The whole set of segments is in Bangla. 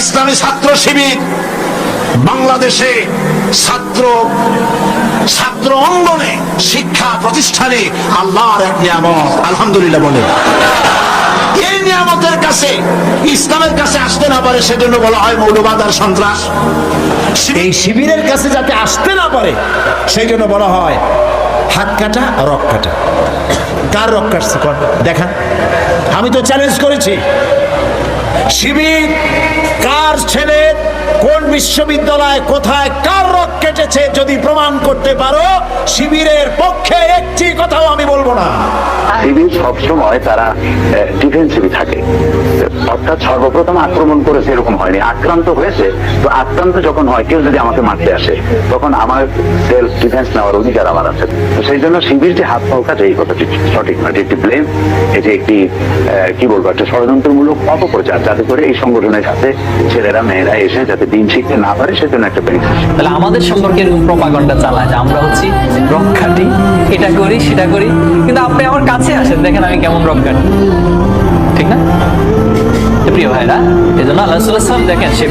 ইসলামী ছাত্র শিবির বাংলাদেশে ছাত্র ছাত্র অঙ্গনে শিক্ষা প্রতিষ্ঠানে আল্লাহর এক নিয়ামত। আলহামদুলিল্লাহ বলে। এই নিয়ামতের কাছে, ইসলামের কাছে আসতে না পারে, সেজন্য বলা হয় মৌলবাদ আর সন্ত্রাস। এই শিবিরের কাছে যাতে আসতে না পারে সেই জন্য বলা হয় হাত কাটা, রক কাটা। কার রক কাটছে? দেখান আমি তো চ্যালেঞ্জ করেছি। শিবির, কার ছেলে কোন বিশ্ববিদ্যালয়, কোথায় কার রক কেটেছে যদি প্রমাণ করতে পারো, শিবিরের পক্ষে একটি কথাও আমি বলব না। শিবির সবসময় তারা ডিফেন্সিভ থাকে। অর্থাৎ সর্বপ্রথম আক্রমণ করেছে এরকম হয়নি। আক্রান্ত হয়েছে, তো আক্রান্ত যখন হয়, কেউ যদি আমাকে মারতে আসে, তখন আমার সেলফ ডিফেন্স নেওয়ার অধিকার আমার আছে। তো সেই জন্য শিবির যে হাত পাও কাটে এই কথাটি সঠিক নয়। এটি একটি ব্লেম এটি একটি কি বলব, একটা ষড়যন্ত্রমূলক অপপ্রচার, যাতে করে এই সংগঠনের সাথে ছেলেরা, মেয়েরা এসে যাতে দিন শিখতে না পারে, সেজন্য একটা বেনিফিট তাহলে আমাদের সম্পর্কে এরকম প্রপাগন্ডা চালায় যে আমরা হচ্ছি রক্ষাটি এটা করি, সেটা করি, কিন্তু আপনি আমার কাছে আসেন, দেখেন আমি কেমন রক্ষাটি প্রিয় ভাইরা এই জন্য আল্লাহ সাল্লাম দেখেন, সে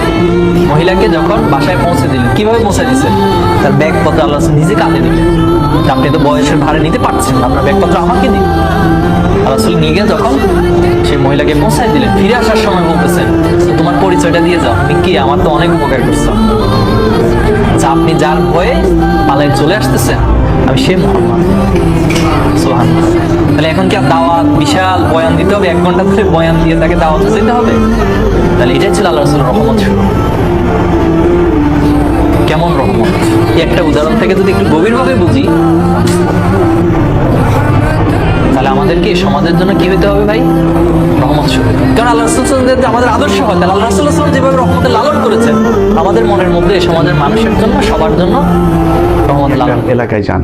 মহিলাকে যখন বাসায় পৌঁছে দিলেন, কীভাবে পৌঁছে দিচ্ছেন তার ব্যাগপত্র আল্লাহ নিজে কাঁধে দিলেন আপনি তো বয়সের ভারে নিতে পারছেন আপনার ব্যাগপত্র আমাকে দিন। আল্লাহ নিয়ে গিয়ে যখন সেই মহিলাকে পৌঁছায় দিলেন, ফিরে আসার সময় বলতেছেন, তোমার পরিচয়টা দিয়ে যাও কি? আমার তো অনেক উপকার করছ। আচ্ছা আপনি যার ভয়ে পালায় চলে আসতেছেন, আমি সে মোহাম্মদ তাহলে এখন কি আর দাওয়াত? বিশাল বয়ান দিতে হবে, এক ঘণ্টা ধরে বয়ান দিয়ে তাকে দাওয়াত যেতে হবে? তাহলে এটাই ছিল আল্লাহ রসুল রহমত। শুরু কেমন রহমত? একটা উদাহরণ থেকে যদি একটু গভীরভাবে বুঝি, তাহলে আমাদেরকে সমাজের জন্য কি হতে হবে ভাই? রহমত শুরু। কারণ আল্লাহ রসুল আমাদের আদর্শ হয়। তাহলে আল্লাহ রসুল যেভাবে রহমতের লালন করেছেন। আমাদের মনের মধ্যে সমাজের মানুষের জন্য, সবার জন্য এলাকায় যান।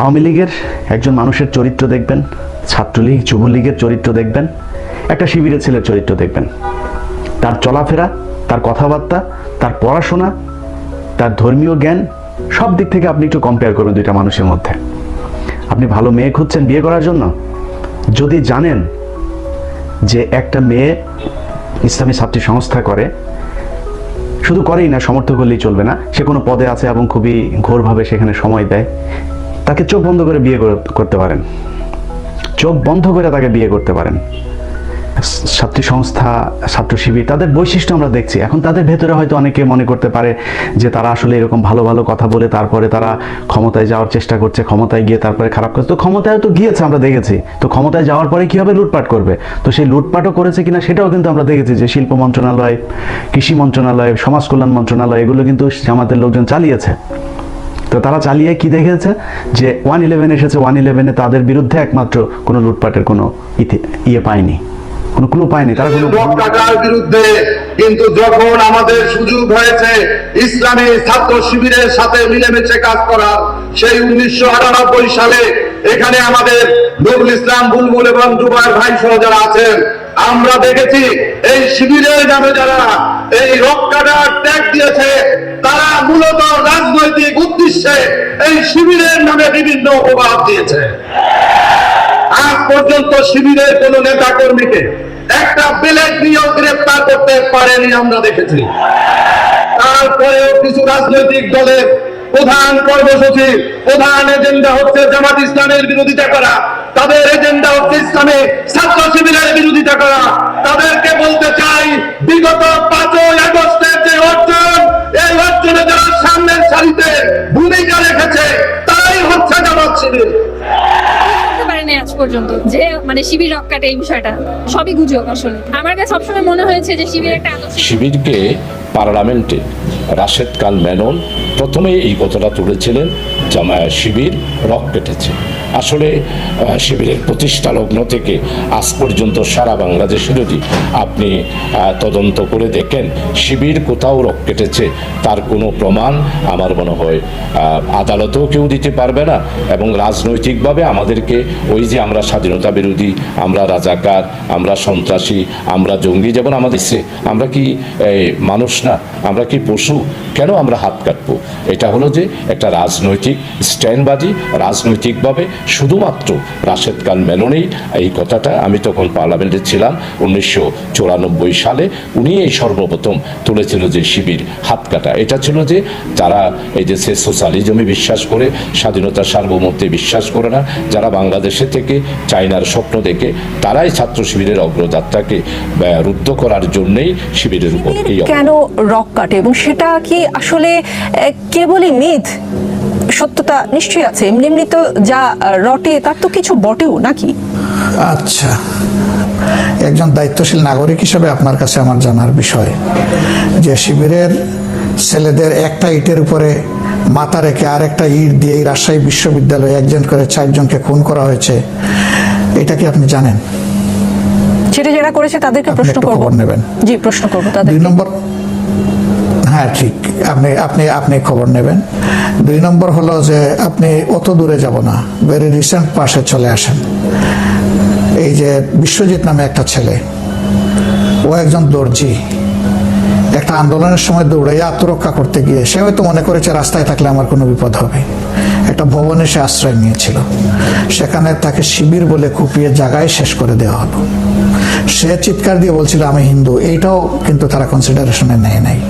আওয়ামী লীগের একজন মানুষের চরিত্র দেখবেন, ছাত্রলীগ, যুবলীগের চরিত্র দেখবেন, একটা শিবিরের ছেলের চরিত্র দেখবেন। তার চলাফেরা, তার কথাবার্তা, তার পড়াশোনা, তার ধর্মীয় জ্ঞান, সব দিক থেকে আপনি একটু কম্পেয়ার করবেন দুইটা মানুষের মধ্যে। আপনি ভালো মেয়ে খুঁজছেন বিয়ে করার জন্য? যদি জানেন যে একটা মেয়ে ইসলামী ছাত্রী সংস্থা করে, শুধু করেই না সমর্থক করলেই চলবে না। সে কোনো পদে আছে এবং খুবই ঘোরভাবে সেখানে সময় দেয়। তাকে চোখ বন্ধ করে বিয়ে করে- করতে পারেন। চোখ বন্ধ করে তাকে বিয়ে করতে পারেন। ছাত্রী সংস্থা, ছাত্র শিবির, তাদের বৈশিষ্ট্য আমরা দেখছি। এখন তাদের ভেতরে হয়তো অনেকে মনে করতে পারে যে তারা আসলে এরকম ভালো ভালো কথা বলে তারপরে তারা ক্ষমতায় যাওয়ার চেষ্টা করছে, ক্ষমতায় গিয়ে তারপরে খারাপ করছে। তো ক্ষমতায় তো গিয়েছে, আমরা দেখেছি। তো ক্ষমতায় যাওয়ার পরে কীভাবে লুটপাট করবে? তো সেই লুটপাটও করেছে কিনা সেটাও কিন্তু আমরা দেখেছি যে শিল্প মন্ত্রণালয়, কৃষি মন্ত্রণালয়, সমাজ কল্যাণ মন্ত্রণালয়, এগুলো কিন্তু জামাতের লোকজন চালিয়েছে। তো তারা চালিয়ে কি দেখেছে? যে ওয়ান ইলেভেন এসেছে, ওয়ান ইলেভেনে তাদের বিরুদ্ধে একমাত্র কোনো লুটপাটের কোনো ইতি- ইয়ে পায়নি। কোনো ক্লু পায়নি, তারা কোনো টাকার বিরুদ্ধে কিন্তু যখন আমাদের সুযোগ হয়েছে ইসলামী ছাত্র শিবিরের সাথে মিলেমিশে কাজ করার, সেই উনিশশো আটানব্বই সালে এখানে আমাদের নুরুল ইসলাম বুলবুল এবং জুবাইর ভাই সহ যারা আছেন, আমরা দেখেছি এই শিবিরের নামে যারা এই রক্ষাটার ত্যাগ দিয়েছে, তারা মূলত রাজনৈতিক উদ্দেশ্যে এই শিবিরের নামে বিভিন্ন অপবাদ দিয়েছে। আজ পর্যন্ত শিবিরের কোন নেতা কর্মীকে একটা বেলেট নিয়েও গ্রেপ্তার করতে পারেনি আমরা দেখেছি। তারপরেও কিছু রাজনৈতিক দলের প্রধান কর্মসূচি, প্রধান এজেন্ডা হচ্ছে জামাত ইসলামের বিরোধিতা করা। তাদের এজেন্ডা হচ্ছে ইসলামে ছাত্র শিবিরের বিরোধিতা করা। তাদেরকে বলতে চাই, বিগত পাঁচই আগস্টের যে অর্জন, এই অর্জনে যারা সামনের সারিতে ভূমিকা রেখেছে, তাই হচ্ছে জামাত শিবির। বুঝতে আজ পর্যন্ত। যে মানে শিবির রক্ষাটা এই বিষয়টা, সবই গুজব আসলে। আমার কাছে সবসময় মনে হয়েছে যে শিবির একটা আদর্শ শিবিরকে পার্লামেন্টে রাশেদ কাল মেনন প্রথমে এই কথাটা তুলেছিলেন জামা শিবির রক কেটেছে। আসলে শিবিরের প্রতিষ্ঠা লগ্ন থেকে আজ পর্যন্ত সারা বাংলাদেশে যদি আপনি তদন্ত করে দেখেন, শিবির কোথাও রক কেটেছে, তার কোনো প্রমাণ আমার মনে হয় আদালতেও কেউ দিতে পারবে না এবং রাজনৈতিকভাবে আমাদেরকে ওই যে আমরা স্বাধীনতা বিরোধী, আমরা রাজাকার, আমরা সন্ত্রাসী, আমরা জঙ্গি যেমন আমাদের আমরা কি মানুষ না, আমরা কি পশু? কেন আমরা হাত কাটবো? এটা হলো যে একটা রাজনৈতিক স্ট্যান্ডবাজি রাজনৈতিকভাবে শুধুমাত্র রাশেদ খান মেননেই এই কথাটা আমি তখন পার্লামেন্টে ছিলাম উনিশশো চুরানব্বই সালে। উনি এই সর্বপ্রথম তুলেছিল যে শিবির হাত কাটা। এটা ছিল যে যারা এই যে সে সোশ্যালিজমে বিশ্বাস করে স্বাধীনতা সার্বভৌমত্বে বিশ্বাস করে না যারা বাংলাদেশে থেকে চায়নার স্বপ্ন দেখে তারাই ছাত্র শিবিরের অগ্রযাত্রাকে রুদ্ধ করার জন্যই শিবিরের উপর এই কেন রক কাটে? এবং সেটা কি আসলে কেবলই মিথ? সত্যতা নিশ্চয়ই আছে। এমনি এমনি তো যা রটে তার তো কিছু বটেও নাকি? আচ্ছা। একজন দায়িত্বশীল নাগরিক হিসেবে আপনার কাছে আমার জানার বিষয় যে শিবিরের ছেলেদের একটা ইটের উপরে মাথা রেখে আর একটা ইট দিয়ে এই রাজশাহী বিশ্ববিদ্যালয়ে একজন করে চারজনকে খুন করা হয়েছে এটা কি আপনি জানেন? সেটা যারা করেছে তাদেরকে প্রশ্ন করব। নেবেন। জি প্রশ্ন করব দুই নম্বর হ্যাঁ ঠিক। আপনি আপনি আপনি খবর নেবেন। দুই নম্বর হলো যে আপনি অত দূরে যাব না ভেরি রিসেন্ট পাশে চলে আসেন। এই যে বিশ্বজিৎ নামে একটা ছেলে, ও একজন দর্জি। একটা আন্দোলনের সময় দৌড়াইয়া আত্মরক্ষা করতে গিয়ে সে হয়তো মনে করেছে, রাস্তায় থাকলে আমার কোনো বিপদ হবে। একটা ভবনে সে আশ্রয় নিয়েছিল। সেখানে তাকে শিবির বলে কুপিয়ে জায়গায় শেষ করে দেওয়া হলো। সে চিৎকার দিয়ে বলছিল, আমি হিন্দু। এইটাও কিন্তু তারা কনসিডারেশনে নেয় নাই।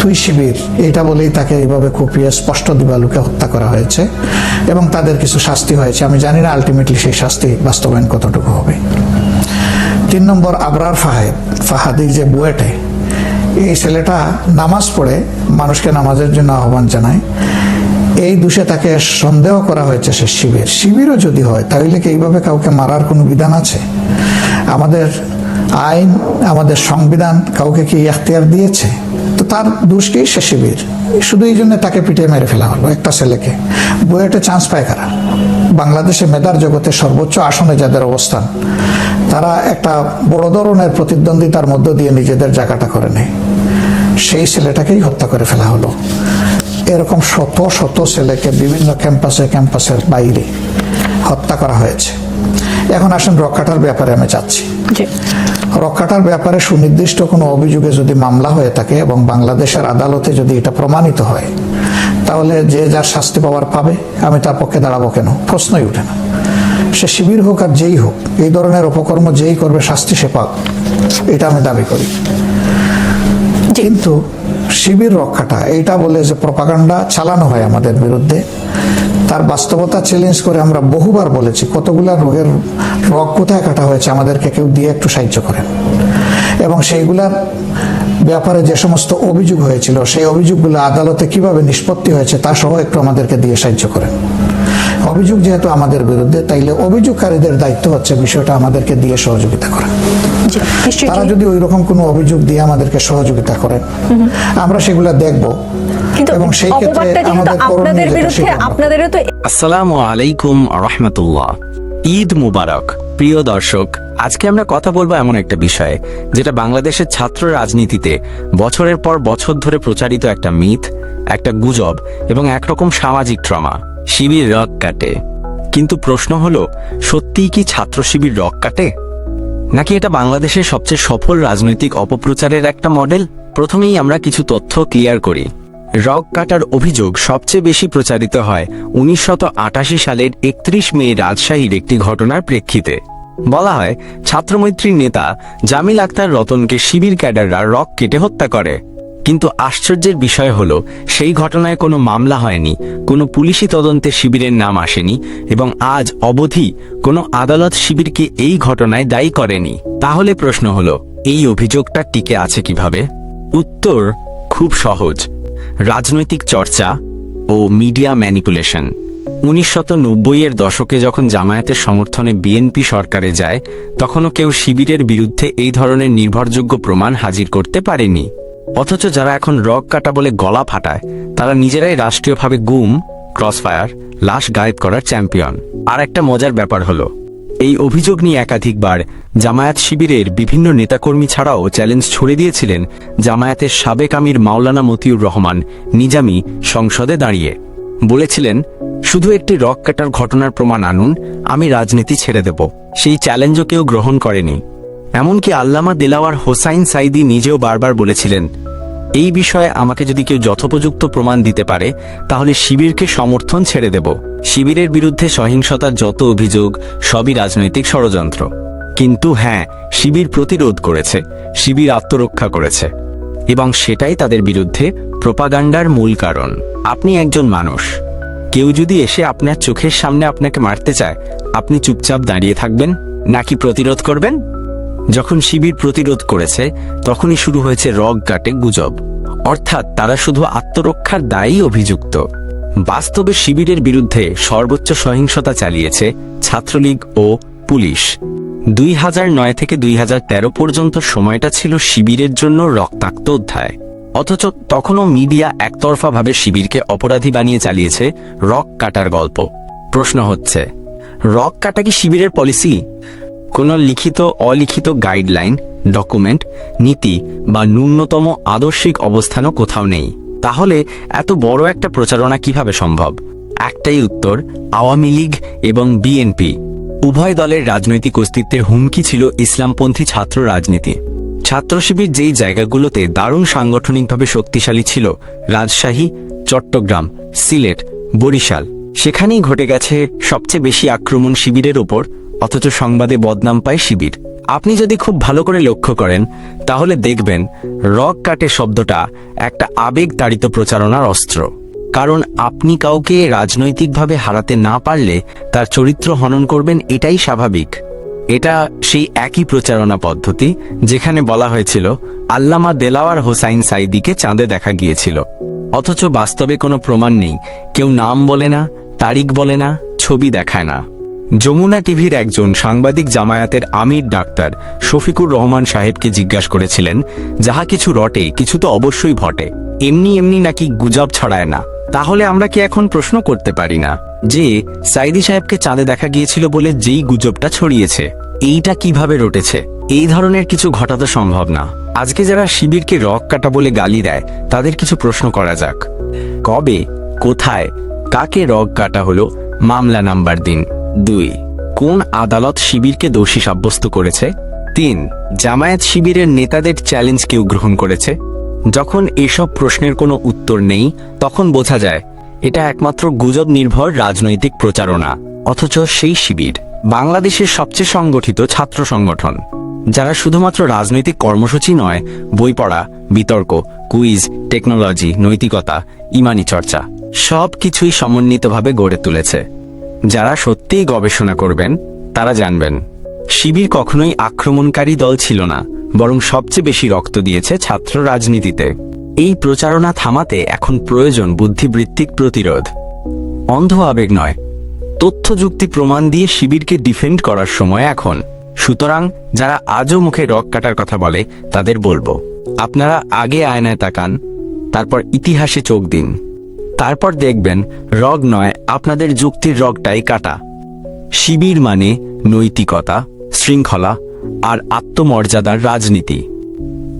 তুই শিবির এইটা বলেই তাকে এইভাবে কুপিয়ে স্পষ্ট দিবালুকে হত্যা করা হয়েছে এবং তাদের কিছু শাস্তি হয়েছে। আমি জানি না আলটিমেটলি সেই শাস্তি বাস্তবায়ন কতটুকু হবে। তিন নম্বর, আবরার ফাহেদ, ফাহাদির যে বুয়েটে, এই ছেলেটা নামাজ পড়ে, মানুষকে নামাজের জন্য আহ্বান জানায়। এই দোষে তাকে সন্দেহ করা হয়েছে সে শিবির। শিবিরও যদি হয়, তাহলে কি এইভাবে কাউকে মারার কোনো বিধান আছে? আমাদের আইন, আমাদের সংবিধান কাউকে কি এখতিয়ার দিয়েছে? তার দোষ কি সে শিবির। শুধু এই জন্য তাকে পিটিয়ে মেরে ফেলা হলো একটা ছেলেকে। বুয়েটে চান্স পায় কারা? বাংলাদেশে মেধার জগতে সর্বোচ্চ আসনে যাদের অবস্থান, তারা একটা বড় ধরনের প্রতিদ্বন্দ্বিতার মধ্য দিয়ে নিজেদের জায়গাটা করে নেয়। সেই ছেলেটাকেই হত্যা করে ফেলা হলো। এরকম শত শত ছেলেকে বিভিন্ন ক্যাম্পাসে, ক্যাম্পাসের বাইরে হত্যা করা হয়েছে। এখন আসেন রক্ষাটার ব্যাপারে আমি চাচ্ছি রক্ষাটার ব্যাপারে সুনির্দিষ্ট কোনো অভিযোগে যদি মামলা হয়ে থাকে এবং বাংলাদেশের আদালতে যদি এটা প্রমাণিত হয় তাহলে যে যার শাস্তি পাওয়ার পাবে আমি তার পক্ষে দাঁড়াবো কেন? প্রশ্নই উঠে না। সে শিবির হোক আর যেই হোক এই ধরনের অপকর্ম যেই করবে শাস্তি সে পাক এটা আমি দাবি করি। কিন্তু শিবির রক্ষাটা, এইটা বলে যে প্রপাগান্ডা চালানো হয় আমাদের বিরুদ্ধে। তার বাস্তবতা চ্যালেঞ্জ করে আমরা বহুবার বলেছি, কতগুলা রোগের রোগ কোথায় কাটা হয়েছে আমাদেরকে কেউ দিয়ে একটু সাহায্য করেন। এবং সেইগুলার ব্যাপারে যে সমস্ত অভিযোগ হয়েছিল, সেই অভিযোগগুলো আদালতে কীভাবে নিষ্পত্তি হয়েছে তা সহ একটু আমাদেরকে দিয়ে সাহায্য করেন। অভিযোগ যেহেতু আমাদের বিরুদ্ধে, তাইলে অভিযোগকারীদের দায়িত্ব হচ্ছে বিষয়টা আমাদেরকে দিয়ে সহযোগিতা করা। তারা যদি ওই রকম কোনো অভিযোগ দিয়ে আমাদেরকে সহযোগিতা করেন আমরা সেগুলা দেখব। এবং সেই ক্ষেত্রে আমাদের আপনাদের বিরুদ্ধে আপনাদেরও তো আসসালামু আলাইকুম রহমতুল্লাহ। ঈদ মুবারক। প্রিয় দর্শক আজকে আমরা কথা বলব এমন একটা বিষয়ে যেটা বাংলাদেশের ছাত্র রাজনীতিতে বছরের পর বছর ধরে প্রচারিত একটা মিথ একটা গুজব এবং একরকম সামাজিক ট্রমা শিবির রক কাটে। কিন্তু প্রশ্ন হলো সত্যিই কি ছাত্র শিবির রক কাটে? নাকি এটা বাংলাদেশের সবচেয়ে সফল রাজনৈতিক অপপ্রচারের একটা মডেল? প্রথমেই আমরা কিছু তথ্য ক্লিয়ার করি। রক কাটার অভিযোগ সবচেয়ে বেশি প্রচারিত হয় উনিশশত সালের একত্রিশ মে রাজশাহীর একটি ঘটনার প্রেক্ষিতে। বলা হয়, ছাত্রমৈত্রীর নেতা জামিল আক্তার রতনকে শিবির ক্যাডাররা রক কেটে হত্যা করে। কিন্তু আশ্চর্যের বিষয় হলো, সেই ঘটনায় কোনো মামলা হয়নি, কোনো পুলিশি তদন্তে শিবিরের নাম আসেনি, এবং আজ অবধি কোনো আদালত শিবিরকে এই ঘটনায় দায়ী করেনি। তাহলে প্রশ্ন হলো, এই অভিযোগটা টিকে আছে কীভাবে? উত্তর, খুব সহজ। রাজনৈতিক চর্চা ও মিডিয়া ম্যানিপুলেশন। উনিশশত এর দশকে যখন জামায়াতের সমর্থনে বিএনপি সরকারে যায়, তখনও কেউ শিবিরের বিরুদ্ধে এই ধরনের নির্ভরযোগ্য প্রমাণ হাজির করতে পারেনি। অথচ যারা এখন রক কাটা বলে গলা ফাটায়, তারা নিজেরাই রাষ্ট্রীয়ভাবে গুম, ক্রসফায়ার, লাশ গায়েব করার চ্যাম্পিয়ন। আর একটা মজার ব্যাপার হলো, এই অভিযোগ নিয়ে একাধিকবার জামায়াত শিবিরের বিভিন্ন নেতাকর্মী ছাড়াও চ্যালেঞ্জ ছুড়ে দিয়েছিলেন জামায়াতের সাবেক আমির মাওলানা মতিউর রহমান নিজামি সংসদে দাঁড়িয়ে। বলেছিলেন, শুধু একটি রক কাটার ঘটনার প্রমাণ আনুন, আমি রাজনীতি ছেড়ে দেব। সেই চ্যালেঞ্জও কেউ গ্রহণ করেনি। এমনকি আল্লামা দিলাওয়ার হোসাইন সাইদি নিজেও বারবার বলেছিলেন, এই বিষয়ে আমাকে যদি কেউ যথোপযুক্ত প্রমাণ দিতে পারে, তাহলে শিবিরকে সমর্থন ছেড়ে দেব। শিবিরের বিরুদ্ধে সহিংসতার যত অভিযোগ, সবই রাজনৈতিক ষড়যন্ত্র। কিন্তু হ্যাঁ শিবির প্রতিরোধ করেছে, শিবির আত্মরক্ষা করেছে। এবং সেটাই তাদের বিরুদ্ধে প্রোপাগান্ডার মূল কারণ। আপনি একজন মানুষ। কেউ যদি এসে আপনার চোখের সামনে আপনাকে মারতে চায়, আপনি চুপচাপ দাঁড়িয়ে থাকবেন? নাকি প্রতিরোধ করবেন? যখন শিবির প্রতিরোধ করেছে, তখনই শুরু হয়েছে রগ কাটে গুজব। অর্থাৎ তারা শুধু আত্মরক্ষার দায়ী অভিযুক্ত। বাস্তবে শিবিরের বিরুদ্ধে সর্বোচ্চ সহিংসতা চালিয়েছে ছাত্রলীগ ও পুলিশ। দুই হাজার নয় থেকে দুই হাজার তেরো পর্যন্ত সময়টা ছিল শিবিরের জন্য রক্তাক্ত অধ্যায়। অথচ তখনও মিডিয়া একতরফাভাবে শিবিরকে অপরাধী বানিয়ে চালিয়েছে রক কাটার গল্প। প্রশ্ন হচ্ছে, রক কাটা কি শিবিরের পলিসি? কোনো লিখিত, অলিখিত গাইডলাইন, ডকুমেন্ট, নীতি বা ন্যূনতম আদর্শিক অবস্থানও কোথাও নেই। তাহলে এত বড় একটা প্রচারণা কীভাবে সম্ভব? একটাই উত্তর, আওয়ামী লীগ এবং বিএনপি। উভয় দলের রাজনৈতিক অস্তিত্বের হুমকি ছিল ইসলামপন্থী ছাত্র রাজনীতি। ছাত্র শিবির যেই জায়গাগুলোতে দারুণ সাংগঠনিকভাবে শক্তিশালী ছিল, রাজশাহী, চট্টগ্রাম, সিলেট, বরিশাল, সেখানেই ঘটে গেছে সবচেয়ে বেশি আক্রমণ শিবিরের ওপর অথচ সংবাদে বদনাম পায় শিবির। আপনি যদি খুব ভালো করে লক্ষ্য করেন, তাহলে দেখবেন রক কাটে শব্দটা একটা আবেগ তাড়িত প্রচারণার অস্ত্র। কারণ আপনি কাউকে রাজনৈতিকভাবে হারাতে না পারলে তার চরিত্র হনন করবেন এটাই স্বাভাবিক। এটা সেই একই প্রচারণা পদ্ধতি যেখানে বলা হয়েছিল, আল্লামা দেলাওয়ার হোসাইন সাইদিকে চাঁদে দেখা গিয়েছিল। অথচ বাস্তবে কোনো প্রমাণ নেই। কেউ নাম বলে না, তারিখ বলে না, ছবি দেখায় না। যমুনা টিভির একজন সাংবাদিক জামায়াতের আমির ডাক্তার শফিকুর রহমান সাহেবকে জিজ্ঞাসা করেছিলেন, যাহা কিছু রটে, কিছু তো অবশ্যই ঘটে। এমনি এমনি নাকি গুজব ছড়ায় না। তাহলে আমরা কি এখন প্রশ্ন করতে পারি না যে সাইদি সাহেবকে চাঁদে দেখা গিয়েছিল বলে যেই গুজবটা ছড়িয়েছে, এইটা কীভাবে রটেছে? এই ধরনের কিছু ঘটা তো সম্ভব না। আজকে যারা শিবিরকে রক কাটা বলে গালি দেয়, তাদের কিছু প্রশ্ন করা যাক। কবে? কোথায়? কাকে রগ কাটা হলো? মামলা নাম্বার দিন। দুই, কোন আদালত শিবিরকে দোষী সাব্যস্ত করেছে? তিন, জামায়াত শিবিরের নেতাদের চ্যালেঞ্জ কেউ গ্রহণ করেছে? যখন এসব প্রশ্নের কোনো উত্তর নেই, তখন বোঝা যায়, এটা একমাত্র গুজব নির্ভর রাজনৈতিক প্রচারণা, অথচ সেই শিবির বাংলাদেশের সবচেয়ে সংগঠিত ছাত্র সংগঠন। যারা শুধুমাত্র রাজনৈতিক কর্মসূচি নয়, বই পড়া, বিতর্ক, কুইজ, টেকনোলজি, নৈতিকতা, ইমানি চর্চা সব কিছুই সমন্বিতভাবে গড়ে তুলেছে। যারা সত্যিই গবেষণা করবেন, তারা জানবেন, শিবির কখনোই আক্রমণকারী দল ছিল না, বরং সবচেয়ে বেশি রক্ত দিয়েছে ছাত্র রাজনীতিতে। এই প্রচারণা থামাতে এখন প্রয়োজন বুদ্ধিবৃত্তিক প্রতিরোধ। অন্ধ আবেগ নয়। তথ্য যুক্তি প্রমাণ দিয়ে শিবিরকে ডিফেন্ড করার সময় এখন। সুতরাং যারা আজও মুখে রক কাটার কথা বলে, তাদের বলব, আপনারা আগে আয়নায় তাকান, তারপর ইতিহাসে চোখ দিন। তারপর দেখবেন, রগ নয়, আপনাদের যুক্তির রগটাই কাটা। শিবির মানে নৈতিকতা, শৃঙ্খলা আর আত্মমর্যাদার রাজনীতি।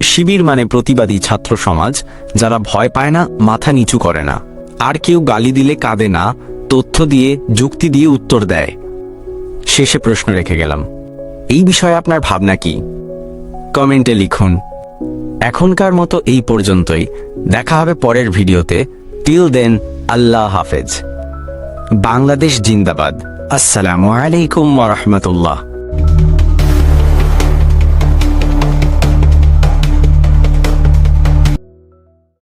শিবির মানে প্রতিবাদী ছাত্র সমাজ, যারা ভয় পায় না, মাথা নিচু করে না। আর কেউ গালি দিলে কাঁদে না, তথ্য দিয়ে, যুক্তি দিয়ে উত্তর দেয়। শেষে প্রশ্ন রেখে গেলাম, এই বিষয়ে আপনার ভাবনা কি? কমেন্টে লিখুন। এখনকার মতো এই পর্যন্তই। দেখা হবে পরের ভিডিওতে। টিল দেন আল্লাহ হাফেজ। বাংলাদেশ জিন্দাবাদ। আসসালামু আলাইকুম ওয়া রাহমাতুল্লাহ।